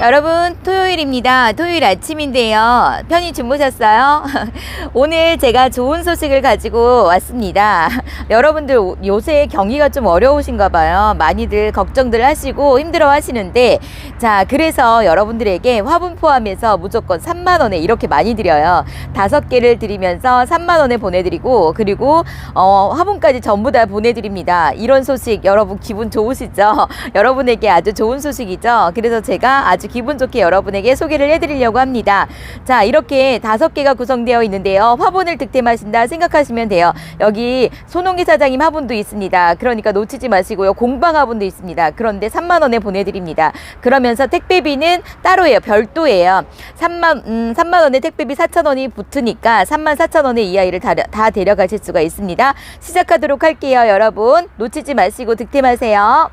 여러분 토요일입니다. 토요일 아침인데요. 편히 주무셨어요? 오늘 제가 좋은 소식을 가지고 왔습니다. 여러분들 오- 요새 경기가 좀 어려우신가 봐요. 많이들 걱정들 하시고 힘들어 하시는데 자 그래서 여러분들에게 화분 포함해서 무조건 3만 원에 이렇게 많이 드려요. 다섯 개를 드리면서 3만 원에 보내드리고 그리고 어, 화분까지 전부 다 보내드립니다. 이런 소식 여러분 기분 좋으시죠? 여러분에게 아주 좋은 소식이죠. 그래서 제가 아주 기분 좋게 여러분에게 소개를 해드리려고 합니다. 자, 이렇게 다섯 개가 구성되어 있는데요. 화분을 득템하신다 생각하시면 돼요. 여기 손홍기 사장님 화분도 있습니다. 그러니까 놓치지 마시고요. 공방 화분도 있습니다. 그런데 3만 원에 보내드립니다. 그러면서 택배비는 따로예요. 별도예요. 3만 음, 3만 원에 택배비 4천 원이 붙으니까 3만 4천 원에 이 아이를 다, 다 데려가실 수가 있습니다. 시작하도록 할게요, 여러분. 놓치지 마시고 득템하세요.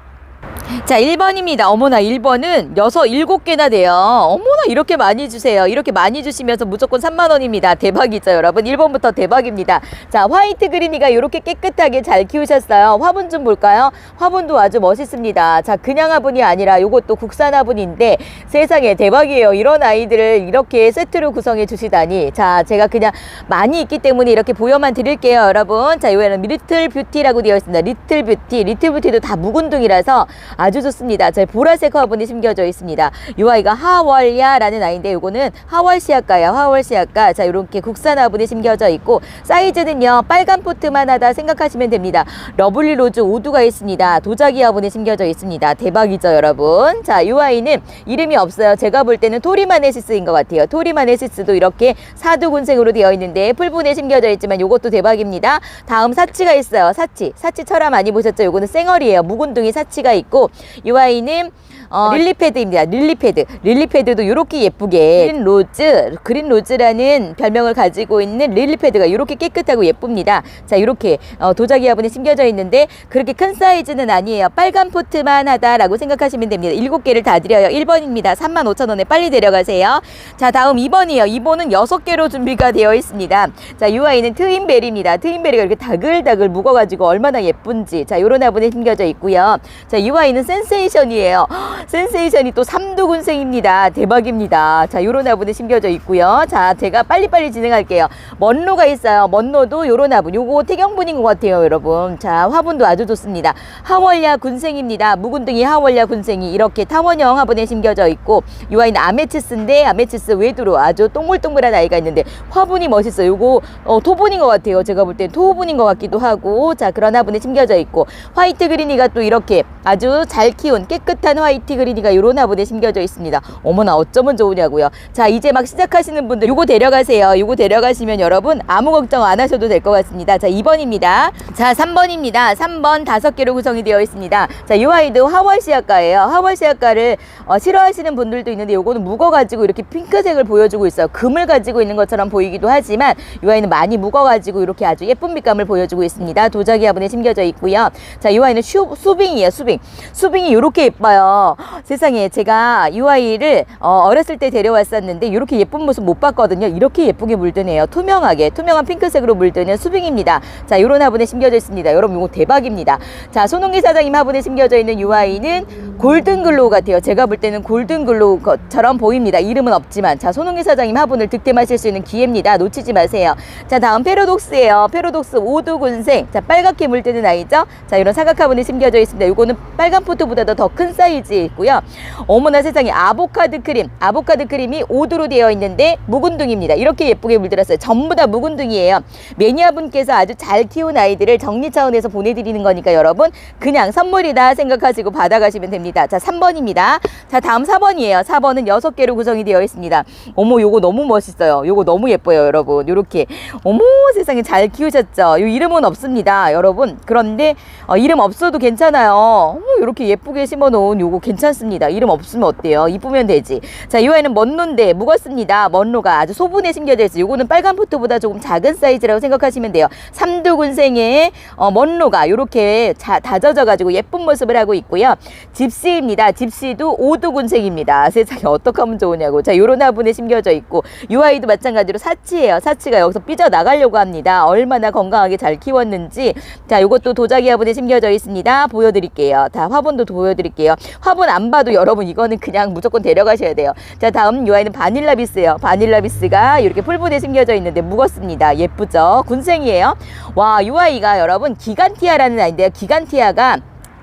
자, 1번입니다. 어머나, 1번은 여섯, 일곱 개나 돼요. 어머나, 이렇게 많이 주세요. 이렇게 많이 주시면서 무조건 3만원입니다. 대박이죠, 여러분. 1번부터 대박입니다. 자, 화이트 그린이가 이렇게 깨끗하게 잘 키우셨어요. 화분 좀 볼까요? 화분도 아주 멋있습니다. 자, 그냥 화분이 아니라 요것도 국산 화분인데 세상에 대박이에요. 이런 아이들을 이렇게 세트로 구성해 주시다니. 자, 제가 그냥 많이 있기 때문에 이렇게 보여만 드릴게요, 여러분. 자, 요에는 리틀 뷰티라고 되어 있습니다. 리틀 뷰티. 리틀 뷰티도 다 묵은둥이라서 아주 좋습니다. 저 보라색 화분이 심겨져 있습니다. 이 아이가 하월야라는 아이인데 요거는 하월시아과예요. 하월시아과. 자, 요렇게 국산 화분이 심겨져 있고 사이즈는요. 빨간 포트만 하다 생각하시면 됩니다. 러블리 로즈 오두가 있습니다. 도자기 화분이 심겨져 있습니다. 대박이죠, 여러분. 자, 이 아이는 이름이 없어요. 제가 볼 때는 토리마네시스인 것 같아요. 토리마네시스도 이렇게 사두군생으로 되어 있는데 풀분에 심겨져 있지만 요것도 대박입니다. 다음 사치가 있어요. 사치. 사치 철화 많이 보셨죠? 요거는 쌩얼이에요. 묵은둥이 사치가 있고 이 아이는 어, 릴리패드입니다. 릴리패드. 릴리패드도 이렇게 예쁘게 그린 로즈, 그린 로즈라는 별명을 가지고 있는 릴리패드가 이렇게 깨끗하고 예쁩니다. 자, 이렇게 어, 도자기 화분에 심겨져 있는데 그렇게 큰 사이즈는 아니에요. 빨간 포트만 하다라고 생각하시면 됩니다. 일곱 개를 다 드려요. 1번입니다. 3만 5천 원에 빨리 데려가세요. 자, 다음 2번이에요. 2번은 여섯 개로 준비가 되어 있습니다. 자, 이 아이는 트윈베리입니다. 트윈베리가 이렇게 다글다글 묵어가지고 얼마나 예쁜지. 자, 요런 화분에 심겨져 있고요. 자, 이 아이는 센세이션이에요. 센세이션이 또 삼두군생입니다. 대박입니다. 자, 요런 화분에 심겨져 있고요. 자, 제가 빨리빨리 진행할게요. 먼로가 있어요. 먼로도 요런 화분. 요거 태경분인 것 같아요, 여러분. 자, 화분도 아주 좋습니다. 하월야 군생입니다. 묵은둥이 하월야 군생이 이렇게 타원형 화분에 심겨져 있고 이 아이는 아메치스인데 아메치스 외두로 아주 동글동글한 아이가 있는데 화분이 멋있어요. 요거 어, 토분인 것 같아요. 제가 볼 땐 토분인 것 같기도 하고 자 그런 화분에 심겨져 있고 화이트 그린이가 또 이렇게 아주 잘 키운 깨끗한 화이트 그린이가 요런 화분에 심겨져 있습니다. 어머나 어쩌면 좋으냐고요. 자 이제 막 시작하시는 분들 요거 데려가세요. 요거 데려가시면 여러분 아무 걱정 안 하셔도 될 것 같습니다. 자 2번입니다. 자 3번입니다. 3번 다섯 개로 구성이 되어 있습니다. 자이 아이도 하월 시아과예요. 하월 시아과를 어, 싫어하시는 분들도 있는데 요거는 묵어가지고 이렇게 핑크색을 보여주고 있어요. 금을 가지고 있는 것처럼 보이기도 하지만 이 아이는 많이 묵어가지고 이렇게 아주 예쁜 빛감을 보여주고 있습니다. 도자기 화분에 심겨져 있고요. 자, 이 아이는 슈, 수빙이에요. 수빙. 수빙이 이렇게 예뻐요. 세상에 제가 이 아이를 어, 어렸을 때 데려왔었는데 이렇게 예쁜 모습 못 봤거든요. 이렇게 예쁘게 물드네요. 투명하게 투명한 핑크색으로 물드는 수빙입니다. 자, 이런 화분에 심겨져 있습니다. 여러분 이거 대박입니다. 자, 손홍기 사장님 화분에 심겨져 있는 이 아이는 골든 글로우 같아요. 제가 볼 때는 골든 글로우 것처럼 보입니다. 이름은 없지만 자, 손홍기 사장님 화분을 득템하실 수 있는 기회입니다. 놓치지 마세요. 자, 다음 페로독스예요. 페로독스 오두군생. 자, 빨갛게 물드는 아이죠. 자, 이런 사각 화분에 심겨져 있습니다. 이거는 빨간 포트보다도 더 큰 사이즈에 있고요. 어머나 세상에 아보카드 크림. 아보카드 크림이 오두로 되어 있는데 묵은둥입니다. 이렇게 예쁘게 물들었어요. 전부 다 묵은둥이에요. 매니아분께서 아주 잘 키운 아이들을 정리 차원에서 보내드리는 거니까 여러분 그냥 선물이다 생각하시고 받아가시면 됩니다. 자, 3번입니다. 자, 다음 4번이에요. 4번은 6개로 구성이 되어 있습니다. 어머, 요거 너무 멋있어요. 요거 너무 예뻐요, 여러분. 요렇게. 어머, 세상에 잘 키우셨죠? 요 이름은 없습니다, 여러분. 그런데 어, 이름 없어도 괜찮아요. 어머, 요렇게 예쁘게 심어 놓은 요거 괜찮습니다. 이름 없으면 어때요? 이쁘면 되지. 자, 이 아이는 먼로인데 무겁습니다. 먼로가 아주 소분에 심겨져 있어요. 요거는 빨간 포트보다 조금 작은 사이즈라고 생각하시면 돼요. 삼두군생의 어, 먼로가 요렇게 자, 다져져 가지고 예쁜 모습을 하고 있고요. 집시입니다. 집시도 오두군생입니다. 세상에 어떻게 하면 좋으냐고. 자, 요런 화분에 심겨져 있고 이 아이도 마찬가지로 사치예요. 사치가 여기서 삐져 나가려고 합니다. 얼마나 건강하게 잘 키웠는지. 자, 요것도 도자기 화분에 심겨져 있습니다. 보여드릴게요. 다 화 분도 보여드릴게요. 화분 안 봐도 여러분 이거는 그냥 무조건 데려가셔야 돼요. 자 다음 요 아이는 바닐라비스예요. 바닐라비스가 이렇게 풀분에 심겨져 있는데 무겁습니다. 예쁘죠? 군생이에요. 와, 요 아이가 여러분 기간티아라는 아이인데요. 기간티아가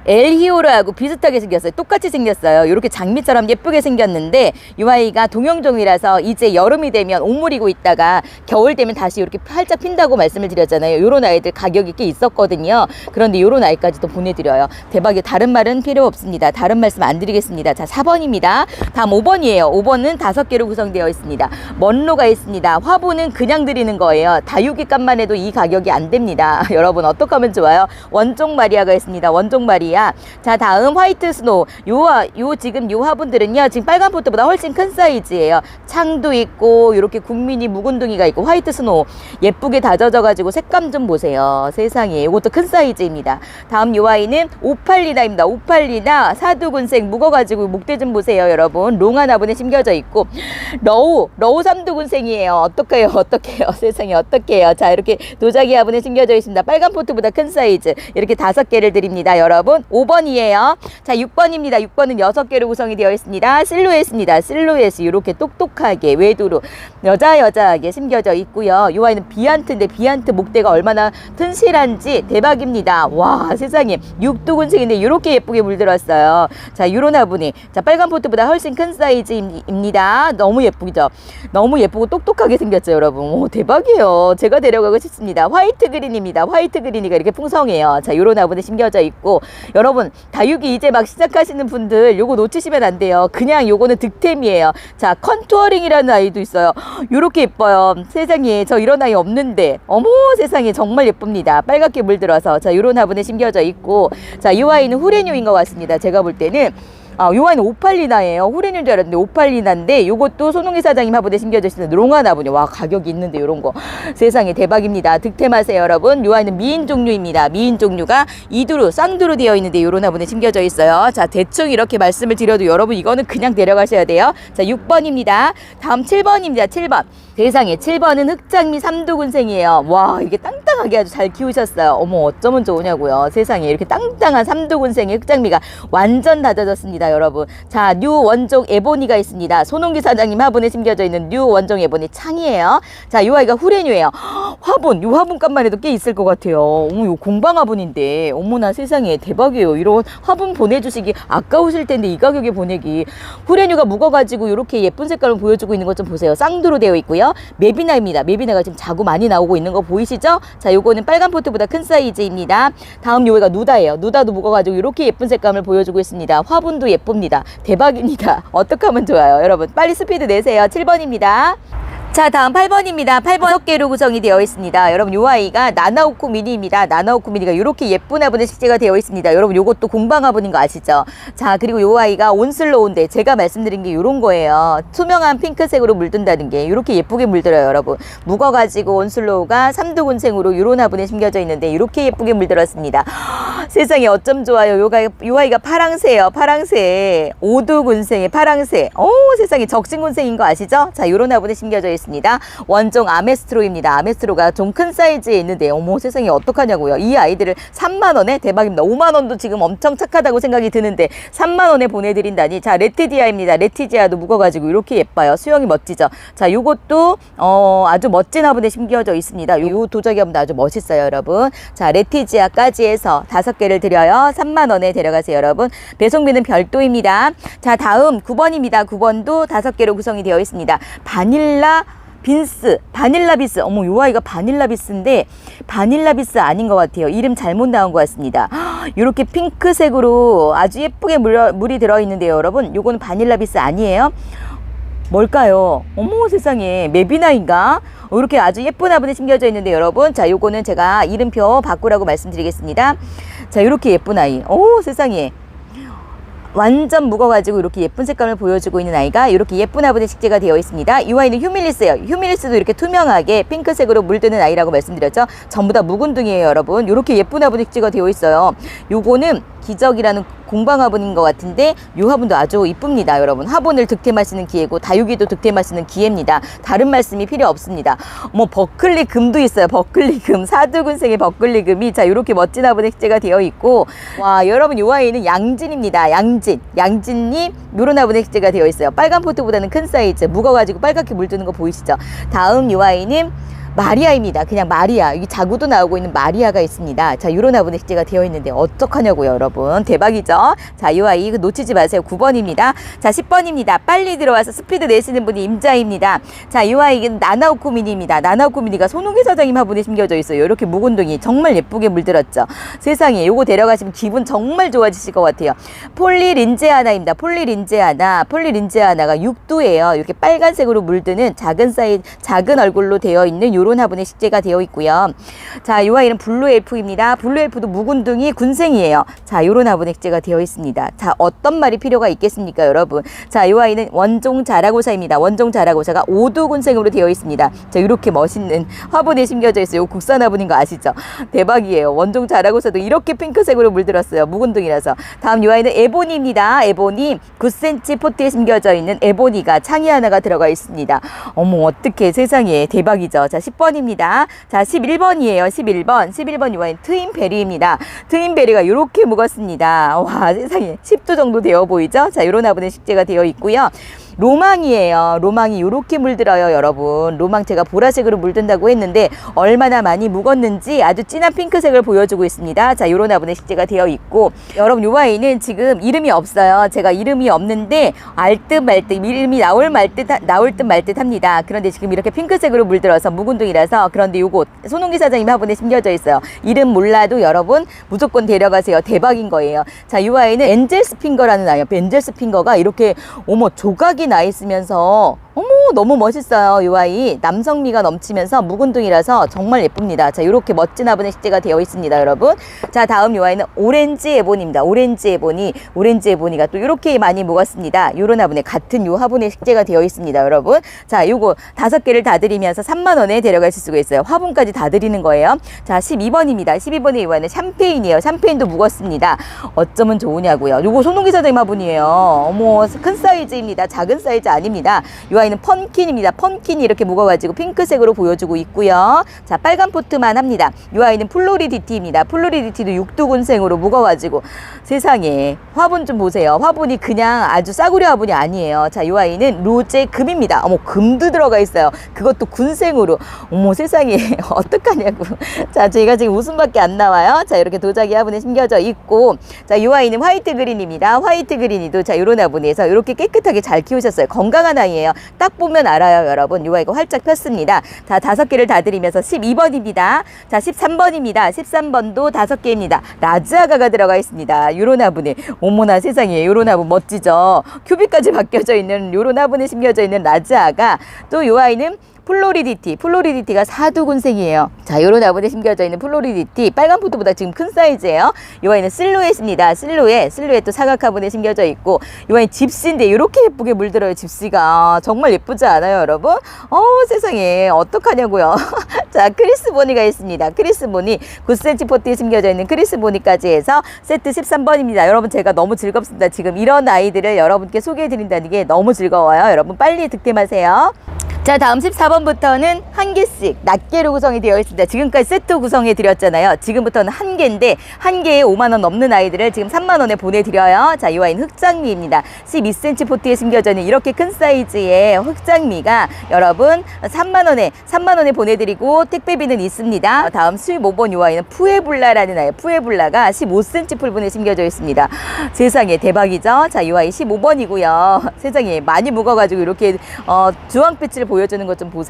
엘히오르하고 비슷하게 생겼어요. 똑같이 생겼어요. 이렇게 장미처럼 예쁘게 생겼는데 이 아이가 동형종이라서 이제 여름이 되면 옷물이고 있다가 겨울 되면 다시 이렇게 활짝 핀다고 말씀을 드렸잖아요. 요런 아이들 가격이 꽤 있었거든요. 그런데 요런 아이까지도 보내드려요. 대박이 다른 말은 필요 없습니다. 다른 말씀 안 드리겠습니다. 자, 4번입니다. 다음 5번이에요. 5번은 다섯 개로 구성되어 있습니다. 먼로가 있습니다. 화분은 그냥 드리는 거예요. 다육이 값만 해도 이 가격이 안 됩니다. 여러분 어떻게 하면 좋아요? 원종 마리아가 있습니다. 원종 마리아. 자, 다음 화이트 스노우. 요, 화- 요 지금 요 화분들은요. 지금 빨간 포트보다 훨씬 큰 사이즈예요. 창도 있고 이렇게 국민이 묵은둥이가 있고 화이트 스노우. 예쁘게 다져져 가지고 색감 좀 보세요. 세상에. 이것도 큰 사이즈입니다. 다음 요 아이는 오팔리나입니다. 오팔리나 사두군색 묵어 가지고 목대 좀 보세요, 여러분. 롱한 화분에 심겨져 있고 러우, 러우 삼두군생이에요. 어떡해요, 어떡해요. 세상에 어떡해요. 자, 이렇게 도자기 화분에 심겨져 있습니다. 빨간 포트보다 큰 사이즈. 이렇게 다섯 개를 드립니다, 여러분. 5번이에요. 자, 6번입니다. 6번은 여섯 개로 구성이 되어 있습니다. 실루엣입니다. 실루엣이 이렇게 똑똑하게 외두로 여자 여자하게 심겨져 있고요. 이 아이는 비안트인데 비안트 목대가 얼마나 튼실한지 대박입니다. 와, 세상에. 육두군생인데 이렇게 예쁘게 물들었어요. 자, 유로나 분이 자, 빨간 포트보다 훨씬 큰 사이즈입니다. 너무 예쁘죠? 너무 예쁘고 똑똑하게 생겼죠, 여러분. 오, 대박이에요. 제가 데려가고 싶습니다. 화이트 그린입니다. 화이트 그린이가 이렇게 풍성해요. 자, 요런 화분에 심겨져 있고 여러분, 다육이 이제 막 시작하시는 분들 요거 놓치시면 안 돼요. 그냥 요거는 득템이에요. 자, 컨투어링이라는 아이도 있어요. 요렇게 예뻐요. 세상에 저 이런 아이 없는데. 어머, 세상에 정말 예쁩니다. 빨갛게 물들어서 자, 요런 화분에 심겨져 있고 자, 이 아이는 후레뉴인 것 같습니다. 제가 볼 때는 아, 요 아이는 오팔리나예요. 후레뉴인 줄 알았는데 오팔리나인데 요것도 손홍희 사장님 있는 롱한 화분이 와 가격이 있는데 요런 거 세상에 대박입니다. 득템하세요 여러분. 요 아이는 미인 종류입니다. 미인 종류가 이두루 쌍두루 되어 있는데 요런 화분에 심겨져 있어요. 자 대충 이렇게 말씀을 드려도 여러분 이거는 그냥 데려가셔야 돼요. 자 6번입니다. 다음 7번입니다. 7번. 세상에 7번은 흑장미 삼두군생이에요. 와 이게 땅땅하게 아주 잘 키우셨어요. 어머 어쩌면 좋으냐고요. 세상에 이렇게 땅땅한 삼두군생의 흑장미가 완전 다져졌습니다, 여러분. 자, 뉴 원종 에보니가 있습니다. 손홍기 사장님 화분에 심겨져 있는 뉴 원종 에보니 창이에요. 자, 이 아이가 후레뉴예요. 헉, 화분, 이 화분 값만 해도 꽤 있을 것 같아요. 어머, 요 공방 화분인데, 어머나 세상에 대박이에요. 이런 화분 보내주시기 아까우실 텐데 이 가격에 보내기. 후레뉴가 묵어가지고 이렇게 예쁜 색깔을 보여주고 있는 것 좀 보세요. 쌍두로 되어 있고요. 메비나입니다. 메비나가 지금 자구 많이 나오고 있는 거 보이시죠? 자, 요거는 빨간 포트보다 큰 사이즈입니다. 다음 요거가 누다예요. 누다도 묵어가지고 이렇게 예쁜 색감을 보여주고 있습니다. 화분도 예쁩니다. 대박입니다. 어떻게 하면 좋아요? 여러분, 빨리 스피드 내세요. 7번입니다. 자, 다음 8번입니다. 8번 6개로 구성이 되어 있습니다. 여러분, 요 아이가 나나오쿠 미니입니다. 나나오쿠 미니가 이렇게 예쁜 화분에 식재가 되어 있습니다. 여러분, 요것도 공방 화분인 거 아시죠? 자, 그리고 요 아이가 온슬로우인데 제가 말씀드린 게 요런 거예요. 투명한 핑크색으로 물든다는 게 이렇게 예쁘게 물들어요, 여러분. 묵어가지고 온슬로우가 삼두군생으로 요런 화분에 심겨져 있는데 이렇게 예쁘게 물들었습니다. 세상에 어쩜 좋아요. 요, 가, 요 아이가 파랑새예요. 파랑새. 오두군생의 파랑새. 오, 세상에 적신군생인 거 아시죠? 자, 요런 화분에 심겨져 있습니다. 원종 아메스트로입니다. 아메스트로가 좀 큰 사이즈에 있는데 어머 세상에 어떡하냐고요. 이 아이들을 3만 원에 대박입니다. 5만 원도 지금 엄청 착하다고 생각이 드는데 3만 원에 보내드린다니. 자, 레티디아입니다. 레티디아도 묵어가지고 이렇게 예뻐요. 수영이 멋지죠. 자, 요것도 어, 아주 멋진 화분에 심겨져 있습니다. 요 도자기 화분도 아주 멋있어요, 여러분. 자, 레티지아까지 해서 다섯 개를 드려요. 3만 원에 데려가세요, 여러분. 배송비는 별도입니다. 자, 다음 9번입니다. 9번도 다섯 개로 구성이 되어 있습니다. 바닐라 빈스, 바닐라 비스. 어머, 요 아이가 바닐라 비스인데 바닐라 비스 아닌 것 같아요. 이름 잘못 나온 것 같습니다. 이렇게 핑크색으로 아주 예쁘게 물, 물이 들어있는데요, 여러분. 요거는 바닐라 비스 아니에요. 뭘까요? 어머 세상에 메비나인가? 어, 이렇게 아주 예쁜 화분에 심겨져 있는데 여러분 자 요거는 제가 이름표 바꾸라고 말씀드리겠습니다 자 이렇게 예쁜 아이 오 세상에 완전 묵어가지고 이렇게 예쁜 색감을 보여주고 있는 아이가 이렇게 예쁜 화분에 식재가 되어 있습니다. 이 아이는 휴밀리스예요. 휴밀리스도 이렇게 투명하게 핑크색으로 물드는 아이라고 말씀드렸죠. 전부 다 묵은 둥이에요, 여러분. 이렇게 예쁜 화분에 식재가 되어 있어요. 요거는 기적이라는 공방 화분인 것 같은데 이 화분도 아주 이쁩니다 여러분. 화분을 득템하시는 기회고 다육이도 득템하시는 기회입니다. 다른 말씀이 필요 없습니다. 뭐 버클리 금도 있어요. 버클리 금 사두근생의 버클리 금이 자 이렇게 멋진 화분 획제가 되어 있고 와 여러분 요 아이는 양진입니다. 양진. 양진이 요런 화분 획제가 되어 있어요. 빨간 포트보다는 큰 사이즈. 묵어가지고 빨갛게 물드는 거 보이시죠? 다음 요 아이는 마리아입니다. 그냥 마리아. 여기 자구도 나오고 있는 마리아가 있습니다. 자, 요런 화분 획제가 되어 있는데 어떡하냐고요, 여러분. 대박이죠? 자, 이 아이 이거 놓치지 마세요. 9번입니다. 자, 10번입니다. 빨리 들어와서 스피드 내시는 분이 임자입니다. 자, 이 아이는 나나오쿠미니입니다. 나나오쿠미니가 손흥기 사장님 화분에 심겨져 있어요. 이렇게 묵은둥이 정말 예쁘게 물들었죠. 세상에 요거 데려가시면 기분 정말 좋아지실 것 같아요. 폴리린제 하나입니다. 폴리린제 하나. 폴리린제 하나가 6도예요. 이렇게 빨간색으로 물드는 작은 사이 작은 얼굴로 되어 있는 요런 화분에 식재가 되어 있고요. 자, 이 아이는 블루 엘프입니다. 블루 엘프도 묵은둥이 군생이에요. 자, 요런 화분에 식재가 되어 있습니다. 자, 어떤 말이 필요가 있겠습니까, 여러분? 자, 이 아이는 원종 자라고사입니다. 원종 자라고사가 5도 군생으로 되어 있습니다. 자, 이렇게 멋있는 화분에 심겨져 있어요. 요 국산 화분인 거 아시죠? 대박이에요. 원종 자라고사도 이렇게 핑크색으로 물들었어요. 묵은둥이라서. 다음 이 아이는 에보니입니다. 에보니 9cm 포트에 심겨져 있는 에보니가 창이 하나가 들어가 있습니다. 어머, 어떻게 세상에 대박이죠. 자, 10 번입니다. 자, 11번이에요. 11번. 11번 이와인 트윈베리입니다. 트윈베리가 이렇게 묵었습니다. 와, 세상에 10도 정도 되어 보이죠? 자, 요런 화분에 식재가 되어 있고요. 로망이에요. 로망이 이렇게 물들어요, 여러분. 로망 제가 보라색으로 물든다고 했는데 얼마나 많이 묵었는지 아주 진한 핑크색을 보여주고 있습니다. 자, 요런 화분에 식재가 되어 있고 여러분 요 아이는 지금 이름이 없어요. 제가 이름이 없는데 알듯 말듯 이름이 나올 말듯 나올 듯 말 듯 합니다. 그런데 지금 이렇게 핑크색으로 물들어서 묵은둥이라서 그런데 요거 손홍기 사장님 화분에 심겨져 있어요. 이름 몰라도 여러분 무조건 데려가세요. 대박인 거예요. 자, 요 아이는 엔젤 스핑거라는 아이요. 엔젤 스핑거가 이렇게 어머 조각이 나 있으면서 어머 너무 멋있어요 이 아이. 남성미가 넘치면서 묵은둥이라서 정말 예쁩니다. 자 이렇게 멋진 화분에 식재가 되어 있습니다 여러분. 자 다음 이 아이는 오렌지 에보니입니다. 오렌지 에보니. 오렌지 에보니가 또 이렇게 많이 묵었습니다. 요런 화분에 같은 요 화분에 식재가 되어 있습니다 여러분. 자 요거 다섯 개를 다 드리면서 3만 원에 데려가실 수가 있어요. 화분까지 다 드리는 거예요. 자 12번입니다. 12번의 이 아이는 샴페인이에요. 샴페인도 묵었습니다. 어쩌면 좋으냐고요. 요거 손홍기 사장님 화분이에요. 어머 큰 사이즈입니다. 작은 사이즈 아닙니다. 이 아이는 펀킨입니다. 펀킨이 이렇게 묵어가지고 핑크색으로 보여주고 있고요. 자, 빨간 포트만 합니다. 이 아이는 플로리디티입니다. 플로리디티도 육두군생으로 묵어가지고 세상에 화분 좀 보세요. 화분이 그냥 아주 싸구려 화분이 아니에요. 자, 이 아이는 로제 금입니다. 어머, 금도 들어가 있어요. 그것도 군생으로. 어머, 세상에 어떡하냐고. 자, 저희가 지금 웃음밖에 안 나와요. 자, 이렇게 도자기 화분에 심겨져 있고 자, 이 아이는 화이트 그린입니다. 화이트 그린이도 자, 요런 화분에서 이렇게 깨끗하게 잘 키우셨어요. 건강한 아이예요. 딱 보면 알아요, 여러분. 요 아이가 활짝 폈습니다. 자, 다섯 개를 다 드리면서 12번입니다. 자, 13번입니다. 13번도 다섯 개입니다. 라즈아가가 들어가 있습니다. 요런 화분에. 어머나 세상에, 요런 화분 멋지죠? 큐빅까지 바뀌어져 있는 요런 화분에 심겨져 있는 라즈아가 또 요 아이는 플로리디티, 플로리디티가 사두군생이에요. 자, 요런 화분에 심겨져 있는 플로리디티, 빨간 포트보다 지금 큰 사이즈예요. 요 아이는 실루엣입니다. 실루엣, 실루엣도 사각 화분에 심겨져 있고, 요 아이 집시인데 이렇게 예쁘게 물들어요, 집시가. 정말 예쁘지 않아요, 여러분? 어 세상에, 어떡하냐고요. 자, 크리스보니가 있습니다. 크리스보니, 9cm 포트에 심겨져 있는 크리스보니까지 해서 세트 13번입니다. 여러분, 제가 너무 즐겁습니다. 지금 이런 아이들을 여러분께 소개해드린다는 게 너무 즐거워요. 여러분, 빨리 득템하세요. 자 다음 14번 부터는 한 개씩 낱개로 구성이 되어 있습니다. 지금까지 세트 구성해 드렸잖아요. 지금부터는 한 개인데 한 개에 5만 원 넘는 아이들을 지금 3만 원에 보내드려요. 자, 이 아이는 흑장미입니다. 12cm 포트에 심겨져 있는 이렇게 큰 사이즈의 흑장미가 여러분 3만 원에 3만 원에 보내드리고 택배비는 있습니다. 다음 15번 이 아이는 푸에블라라는 아이 푸에블라가 15cm 풀분에 심겨져 있습니다. 세상에 대박이죠. 자, 이 아이 15번이고요. 세상에 많이 묵어가지고 이렇게 어, 주황빛을 보여주는 것 좀 보세요.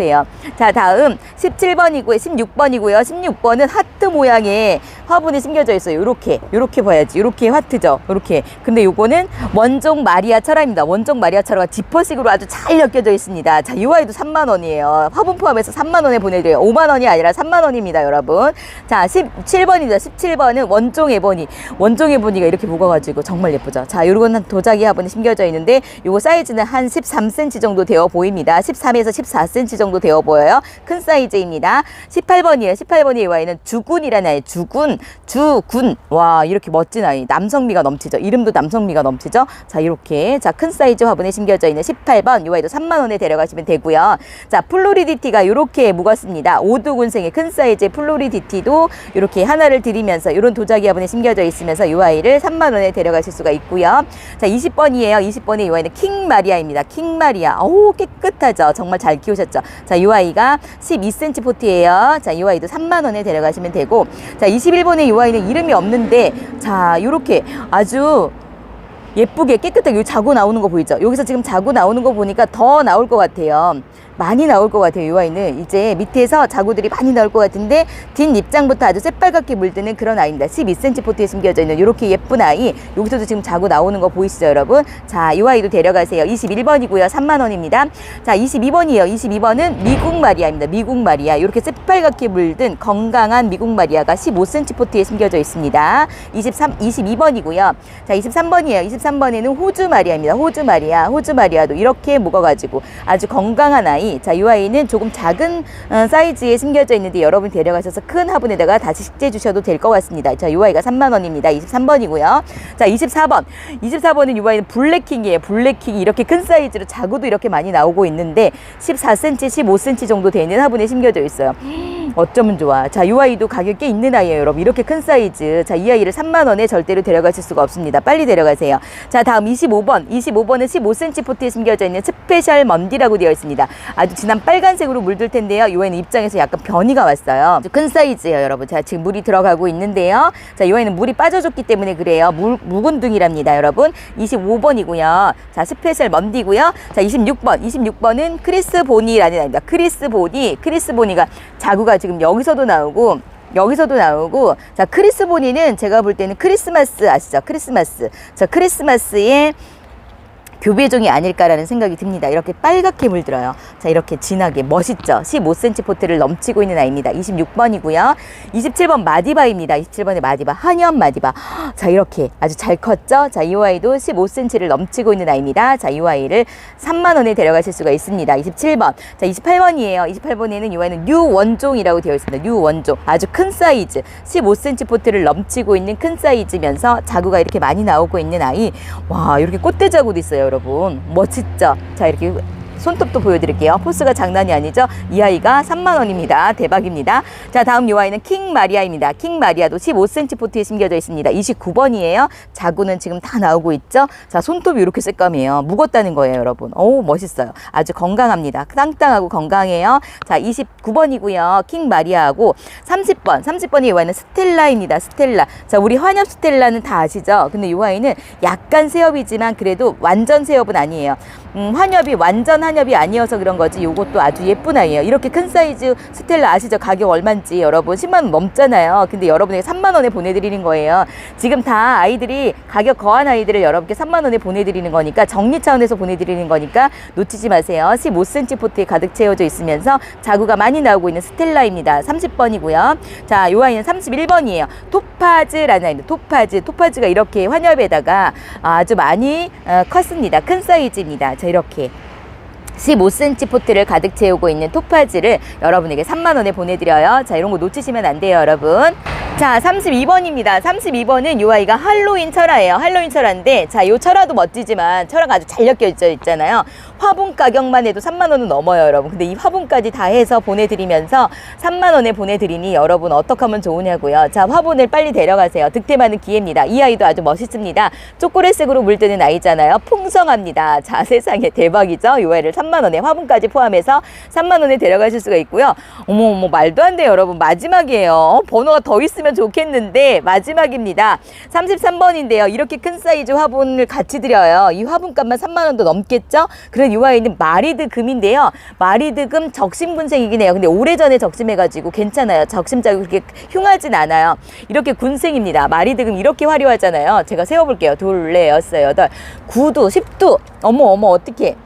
자, 다음 17번이고요. 16번이고요. 16번은 하트 모양의 화분이 심겨져 있어요. 요렇게, 요렇게 봐야지. 요렇게 하트죠. 요렇게. 근데 요거는 원종 마리아 철화입니다. 원종 마리아 철화가 지퍼식으로 아주 잘 엮여져 있습니다. 자, 이 아이도 3만 원이에요. 화분 포함해서 3만 원에 보내드려요. 5만 원이 아니라 3만 원입니다, 여러분. 자, 17번입니다. 17번은 원종 에보니. 원종 에보니가 이렇게 묵어가지고 정말 예쁘죠. 자, 요런 도자기 화분이 심겨져 있는데 요거 사이즈는 한 13cm 정도 되어 보입니다. 13에서 14cm 정도 되어 보여요. 큰 사이즈입니다. 18번이에요. 18번의 이 아이는 주군이라는 아이. 주군, 주군. 와, 이렇게 멋진 아이. 남성미가 넘치죠. 이름도 남성미가 넘치죠. 자, 이렇게. 자, 큰 사이즈 화분에 심겨져 있는 18번. 이 아이도 3만원에 데려가시면 되고요. 자, 플로리디티가 이렇게 묵었습니다. 오두군생의 큰 사이즈의 플로리디티도 이렇게 하나를 드리면서 이런 도자기 화분에 심겨져 있으면서 이 아이를 3만원에 데려가실 수가 있고요. 자, 20번이에요. 20번의 이 아이는 킹마리아입니다. 킹마리아. 오, 깨끗하죠. 정말 잘 키우셨죠. 자, 이 아이가 12cm 포트예요. 자, 이 아이도 3만 원에 데려가시면 되고, 자, 21번의 이 아이는 이름이 없는데, 자, 요렇게 아주 예쁘게 깨끗하게 자고 나오는 거 보이죠? 여기서 지금 자고 나오는 거 보니까 더 나올 것 같아요. 많이 나올 것 같아요. 이 아이는 이제 밑에서 자구들이 많이 나올 것 같은데 뒷 입장부터 아주 새빨갛게 물드는 그런 아이입니다. 12cm 포트에 숨겨져 있는 이렇게 예쁜 아이 여기서도 지금 자고 나오는 거 보이시죠, 여러분? 자, 이 아이도 데려가세요. 21번이고요. 3만 원입니다. 자, 22번이에요. 22번은 미국 마리아입니다. 미국 마리아 이렇게 새빨갛게 물든 건강한 미국 마리아가 15cm 포트에 숨겨져 있습니다. 23, 22번이고요. 자, 23번이에요. 23번에는 호주 마리아입니다. 호주 마리아, 호주 마리아도 이렇게 묵어가지고 아주 건강한 아이. 자, 이 아이는 조금 작은 어, 사이즈에 심겨져 있는데 여러분 데려가셔서 큰 화분에다가 다시 식재 주셔도 될 것 같습니다. 자, 이 아이가 3만 원입니다. 23번이고요. 자, 24번. 24번은 이 아이는 블랙킹이에요. 블랙킹이 이렇게 큰 사이즈로 자구도 이렇게 많이 나오고 있는데 14cm, 15cm 정도 되는 화분에 심겨져 있어요. 어쩌면 좋아. 자, 이 아이도 가격 꽤 있는 아이예요, 여러분. 이렇게 큰 사이즈. 자, 이 아이를 3만 원에 절대로 데려가실 수가 없습니다. 빨리 데려가세요. 자, 다음 25번. 25번은 15cm 포트에 심겨져 있는 스페셜 먼디라고 되어 있습니다. 아주 진한 빨간색으로 물들 텐데요. 이 아이는 입장에서 약간 변이가 왔어요. 큰 사이즈예요, 여러분. 자, 지금 물이 들어가고 있는데요. 자, 이 아이는 물이 빠져줬기 때문에 그래요. 물, 묵은 둥이랍니다, 여러분. 25번이고요. 자, 스페셜 먼디고요. 자, 26번. 26번은 크리스 보니라는 아이입니다. 크리스 보니. 크리스 보니가 자구가 지금 여기서도 나오고 여기서도 나오고 자 크리스 보니는 제가 볼 때는 크리스마스 아시죠 크리스마스 자 크리스마스에 교배종이 아닐까라는 생각이 듭니다. 이렇게 빨갛게 물들어요. 자, 이렇게 진하게 멋있죠. 15cm 포트를 넘치고 있는 아이입니다. 26번이고요. 27번 마디바입니다. 27번의 마디바, 한연 마디바. 자, 이렇게 아주 잘 컸죠. 자, 이 아이도 15cm를 넘치고 있는 아이입니다. 자, 이 아이를 3만 원에 데려가실 수가 있습니다. 27번. 자, 28번이에요. 28번에는 이 아이는 뉴 원종이라고 되어 있습니다. 뉴 원종. 아주 큰 사이즈. 15cm 포트를 넘치고 있는 큰 사이즈면서 자구가 이렇게 많이 나오고 있는 아이. 와, 이렇게 꽃대 자구도 있어요, 여러분. 멋있죠? 자, 이렇게 손톱도 보여드릴게요. 포스가 장난이 아니죠? 이 아이가 3만 원입니다. 대박입니다. 자, 다음 이 아이는 킹 마리아입니다. 킹 마리아도 15cm 포트에 심겨져 있습니다. 29번이에요. 자구는 지금 다 나오고 있죠? 자, 손톱이 이렇게 새까매요. 묵었다는 거예요, 여러분. 오, 멋있어요. 아주 건강합니다. 땅땅하고 건강해요. 자, 29번이고요. 킹 마리아하고 30번. 30번이 이 아이는 스텔라입니다. 스텔라. 자, 우리 환엽 스텔라는 다 아시죠? 근데 이 아이는 약간 새엽이지만 그래도 완전 새엽은 아니에요. 음, 환엽이 완전 한엽이 아니어서 그런 거지 요것도 아주 예쁜 아이예요. 이렇게 큰 사이즈 스텔라 아시죠? 가격 얼마인지 여러분. 10만 원 넘잖아요. 근데 여러분에게 3만 원에 보내드리는 거예요. 지금 다 아이들이 가격 거한 아이들을 여러분께 3만 원에 보내드리는 거니까 정리 차원에서 보내드리는 거니까 놓치지 마세요. 15cm 포트에 가득 채워져 있으면서 자구가 많이 나오고 있는 스텔라입니다. 30번이고요. 자요 아이는 31번이에요. 토파즈라는 아이입니다 토파즈. 토파즈가 이렇게 환엽에다가 아주 많이 어, 컸습니다. 큰 사이즈입니다. 자 이렇게 15cm 포트를 가득 채우고 있는 토파즈를 여러분에게 3만 원에 보내드려요. 자, 이런 거 놓치시면 안 돼요, 여러분. 자, 32번입니다. 32번은 요 아이가 할로윈 철화예요. 할로윈 철화인데, 자, 요 철화도 멋지지만 철화가 아주 잘 엮여 있잖아요. 화분 가격만 해도 3만 원은 넘어요, 여러분. 근데 이 화분까지 다 해서 보내드리면서 3만 원에 보내드리니 여러분 어떻게 하면 좋으냐고요. 자, 화분을 빨리 데려가세요. 득템하는 기회입니다. 이 아이도 아주 멋있습니다. 초콜릿색으로 물드는 아이잖아요. 풍성합니다. 자, 세상에 대박이죠? 요 아이를 3만 원에 화분까지 포함해서 3만 원에 데려가실 수가 있고요. 어머 어머 말도 안 돼요, 여러분. 마지막이에요. 어, 번호가 더 있으면 좋겠는데 마지막입니다. 33번인데요. 이렇게 큰 사이즈 화분을 같이 드려요. 이 화분값만 3만 원도 넘겠죠? 그런 이 아이는 마리드 금인데요. 마리드 금 적심 군생이긴 해요. 근데 오래전에 적심해가지고 괜찮아요. 적심 자국이 그렇게 흉하진 않아요. 이렇게 군생입니다. 마리드 금 이렇게 화려하잖아요. 제가 세워볼게요. 둘, 넷, 여섯, 여덟, 구두, 십두. 어머 어머 어떻게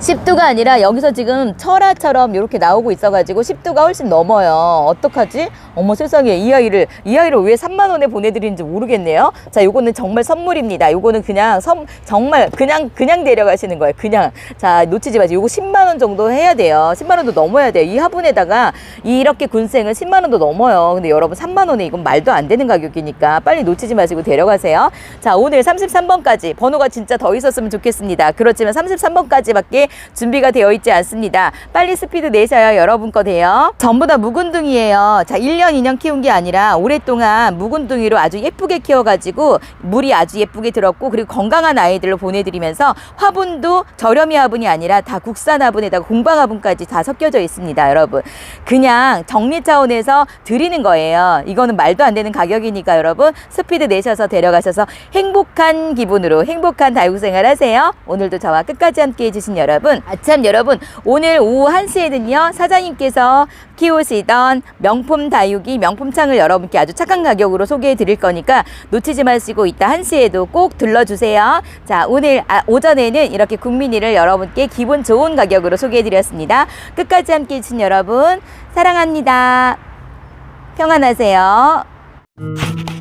10도가 아니라 여기서 지금 철화처럼 이렇게 나오고 있어가지고 10도가 훨씬 넘어요. 어떡하지? 어머 세상에 이 아이를 이 아이를 왜 3만 원에 보내드리는지 모르겠네요. 자, 요거는 정말 선물입니다. 요거는 그냥 선 정말 그냥 그냥 데려가시는 거예요. 그냥 자 놓치지 마세요. 요거 10만 원 정도 해야 돼요. 10만 원도 넘어야 돼요. 이 화분에다가 이렇게 군생을 10만 원도 넘어요. 근데 여러분 3만 원에 이건 말도 안 되는 가격이니까 빨리 놓치지 마시고 데려가세요. 자, 오늘 33번까지 번호가 진짜 더 있었으면 좋겠습니다. 그렇지만 33번까지밖에 준비가 되어 있지 않습니다. 빨리 스피드 내셔야 여러분 거 돼요. 전부 다 묵은둥이에요. 자, 1년, 2년 키운 게 아니라 오랫동안 묵은둥이로 아주 예쁘게 키워가지고 물이 아주 예쁘게 들었고 그리고 건강한 아이들로 보내드리면서 화분도 저렴이 화분이 아니라 다 국산 화분에다가 공방 화분까지 다 섞여져 있습니다, 여러분. 그냥 정리 차원에서 드리는 거예요. 이거는 말도 안 되는 가격이니까 여러분 스피드 내셔서 데려가셔서 행복한 기분으로 행복한 다육 생활 하세요. 오늘도 저와 끝까지 함께 해주신 여러분. 아참 여러분 오늘 오후 1시에는요 사장님께서 키우시던 명품 다육이 명품창을 여러분께 아주 착한 가격으로 소개해 드릴 거니까 놓치지 마시고 이따 1시에도 꼭 들러주세요. 자 오늘 아, 오전에는 이렇게 국민이를 여러분께 기분 좋은 가격으로 소개해 드렸습니다. 끝까지 함께 해주신 여러분 사랑합니다. 평안하세요.